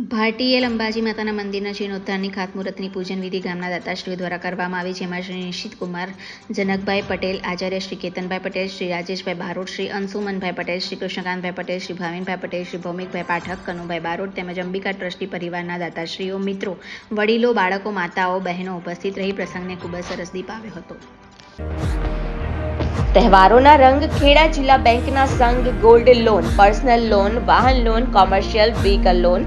આરટીએલ અંબાજી માતાના મંદિરના જીર્ણોદ્ધારની ખાતમુહૂર્તની પૂજન વિધિ ગામના દાતાશ્રીઓ દ્વારા કરવામાં આવી જેમાં શ્રી નિશિત કુમાર જનકભાઈ પટેલ, આચાર્ય શ્રી કેતનભાઈ પટેલ, શ્રી રાજેશભાઈ બારોટ, શ્રી અંશુમનભાઈ પટેલ, શ્રી કૃષ્ણકાંતભાઈ પટેલ, શ્રી ભાવિનભાઈ પટેલ, શ્રી ભૌમિકભાઈ પાઠક, કનુભાઈ બારોટ તેમજ અંબિકા ટ્રસ્ટી પરિવારના દાતાશ્રીઓ, મિત્રો, વડીલો, બાળકો, માતાઓ, બહેનો ઉપસ્થિત રહી પ્રસંગને ખૂબ જ સરસ દીપાવ્યો હતો. તહેવારોના રંગ ખેડા જિલ્લા બેંકના સંઘ ગોલ્ડ લોન, પર્સનલ લોન, વાહન loan, commercial vehicle loan